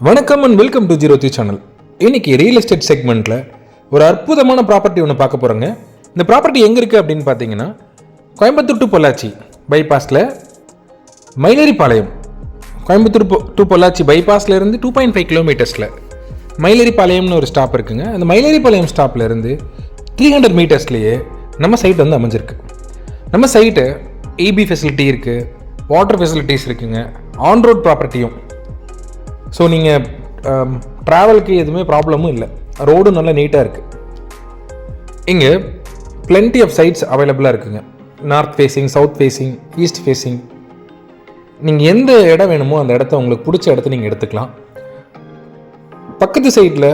வணக்கம் and welcome to zero three channel இன்னைக்கு real estate செக்மெண்ட்டில் ஒரு அற்புதமான ப்ராப்பர்ட்டி ஒன்று பார்க்க போகிறோங்க இந்த ப்ராப்பர்ட்டி எங்கே இருக்குது அப்படின்னு பார்த்தீங்கன்னா கோயம்புத்தூர் டு பொள்ளாச்சி பைபாஸில் மயிலரிப்பாளையம் கோயம்புத்தூர் டு பொள்ளாச்சி பைபாஸில் இருந்து டூ பாயிண்ட் ஃபைவ் கிலோமீட்டர்ஸில் மயிலரிப்பாளையம்னு ஒரு ஸ்டாப் இருக்குங்க. அந்த மயிலரிப்பாளையம் ஸ்டாப்லேருந்து த்ரீ ஹண்ட்ரட் மீட்டர்ஸ்லேயே நம்ம சைட் வந்து அமைஞ்சிருக்கு. நம்ம சைட்டு ஏபி ஃபெசிலிட்டி இருக்குது வாட்டர் ஃபெசிலிட்டிஸ் இருக்குங்க. ஆன் ரோட் ப்ராப்பர்ட்டியும் ஸோ நீங்கள் ட்ராவலுக்கு um, எதுவுமே ப்ராப்ளமும் இல்லை. ரோடும் நல்லா நீட்டாக இருக்குது இங்கே பிளென்டி ஆஃப் சைட்ஸ் அவைலபிளாக இருக்குங்க. North facing south facing east facing நீங்கள் எந்த இடம் வேணுமோ அந்த இடத்த உங்களுக்கு பிடிச்ச இடத்த நீங்கள் எடுத்துக்கலாம். பக்கத்து சைடில்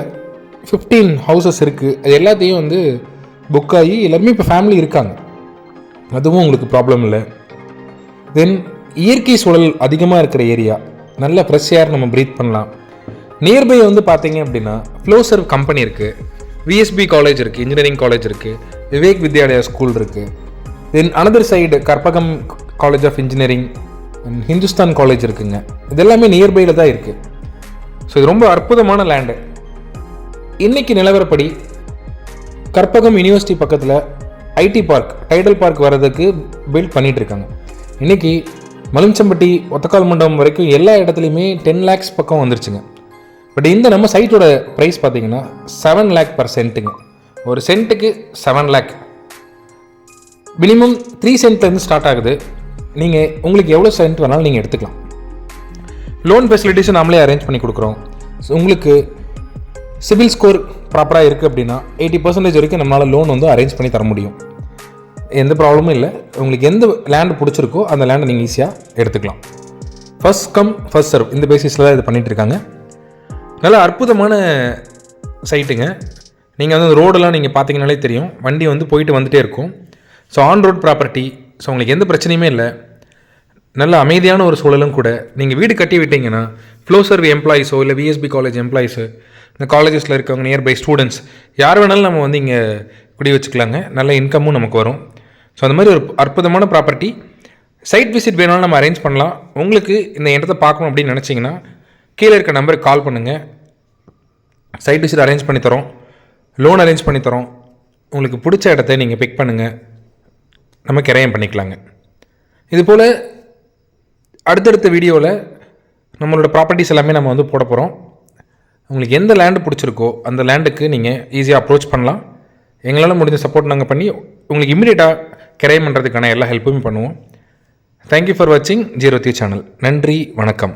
ஃபிஃப்டீன் ஹவுசஸ் இருக்குது அது எல்லாத்தையும் வந்து புக் ஆகி எல்லாருமே இப்போ ஃபேமிலி இருக்காங்க. அதுவும் உங்களுக்கு ப்ராப்ளம் இல்லை. தென் இயற்கை சூழல் அதிகமாக இருக்கிற ஏரியா நல்ல ஃப்ரெஷ் ஏர் நம்ம ப்ரீத் பண்ணலாம். நியர்பை வந்து பார்த்தீங்க அப்படின்னா ஃப்ளோசர்வ் கம்பெனி இருக்குது விஎஸ்பி காலேஜ் இருக்குது இன்ஜினியரிங் காலேஜ் இருக்குது விவேக் வித்யாலயா ஸ்கூல் இருக்குது then another side Karpagam college of engineering and Hindustan college இருக்குங்க. இதெல்லாமே நியர்பையில் தான் இருக்குது ஸோ இது ரொம்ப அற்புதமான லேண்டு இன்றைக்கி நிலவரப்படி கற்பகம் யூனிவர்சிட்டி பக்கத்தில் ஐடி பார்க் டைடல் பார்க் வர்றதுக்கு பில்ட் பண்ணிகிட்ருக்காங்க இருக்காங்க. இன்னைக்கு ஒத்தக்கால் மண்டபம் வரைக்கும் எல்லா இடத்துலையுமே டென் லேக்ஸ் பக்கம் வந்துருச்சுங்க. பட் இந்த நம்ம சைட்டோட ப்ரைஸ் பார்த்தீங்கன்னா செவன் லேக் பர் சென்ட்டுங்க ஒரு சென்ட்டுக்கு செவன் லேக் மினிமம் த்ரீ சென்ட்லேருந்து ஸ்டார்ட் ஆகுது. நீங்கள் உங்களுக்கு எவ்வளோ சென்ட் வேணாலும் நீங்கள் எடுத்துக்கலாம். லோன் ஃபெசிலிட்டிஸும் நாமளே அரேஞ்ச் பண்ணி கொடுக்குறோம். ஸோ உங்களுக்கு சிபில் ஸ்கோர் ப்ராப்பராக இருக்குது அப்படின்னா எயிட்டி பர்சன்டேஜ் வரைக்கும் நம்மளால் லோன் வந்து அரேஞ்ச் பண்ணி தர முடியும். எந்த ப்ராப்ளமும் இல்லை. உங்களுக்கு எந்த லேண்டு பிடிச்சிருக்கோ அந்த லேண்டை நீங்கள் ஈஸியாக எடுத்துக்கலாம். ஃபர்ஸ்ட் கம் ஃபர்ஸ்ட் சர்வ் இந்த பேசிஸில் தான் இது பண்ணிகிட்டு இருக்காங்க. நல்ல அற்புதமான சைட்டுங்க நீங்கள் வந்து ரோடெல்லாம் நீங்கள் பார்த்தீங்கனாலே தெரியும். வண்டி வந்து போயிட்டு வந்துகிட்டே இருக்கும். So on road property so உங்களுக்கு எந்த பிரச்சனையுமே இல்லை. நல்ல அமைதியான ஒரு சூழலும் கூட. நீங்கள் வீடு கட்டி விட்டீங்கன்னா ஃப்ளோ சர்வ் எம்ப்ளாயிஸோ இல்லை விஎஸ்பி காலேஜ் எம்ப்ளாயிஸு இந்த காலேஜஸில் இருக்கவங்க நியர்பை ஸ்டூடெண்ட்ஸ் யார் வேணாலும் நம்ம வந்து இங்கே குடி வச்சுக்கலாங்க. நல்ல இன்கமும் நமக்கு வரும். ஸோ அந்த மாதிரி ஒரு அற்புதமான ப்ராப்பர்ட்டி சைட் விசிட் வேணாலும் நம்ம அரேஞ்ச் பண்ணலாம். உங்களுக்கு இந்த இடத்த பார்க்கணும் அப்படின்னு நினச்சிங்கன்னா கீழே இருக்க நம்பருக்கு கால் பண்ணுங்கள் சைட் விசிட் அரேஞ்ச் பண்ணி தரோம். லோன் அரேஞ்ச் பண்ணி தரோம். உங்களுக்கு பிடிச்ச இடத்த நீங்கள் பிக் பண்ணுங்கள் நம்ம கிரையம் பண்ணிக்கலாங்க. இது போல் அடுத்தடுத்த வீடியோவில் நம்மளோட ப்ராப்பர்ட்டிஸ் எல்லாமே நம்ம வந்து போட போகிறோம் உங்களுக்கு எந்த லேண்டு பிடிச்சிருக்கோ அந்த லேண்டுக்கு நீங்கள் ஈஸியாக அப்ரோச் பண்ணலாம். எங்களால் முடிஞ்ச சப்போர்ட் நாங்கள் பண்ணி உங்களுக்கு இம்மிடியேட்டாக கிரைம் பண்ணுறதுக்கான எல்லா ஹெல்ப்புமே பண்ணுவோம். தேங்க்யூ ஃபார் வாட்சிங் ஜீரோ த்ரீ சேனல் நன்றி வணக்கம்.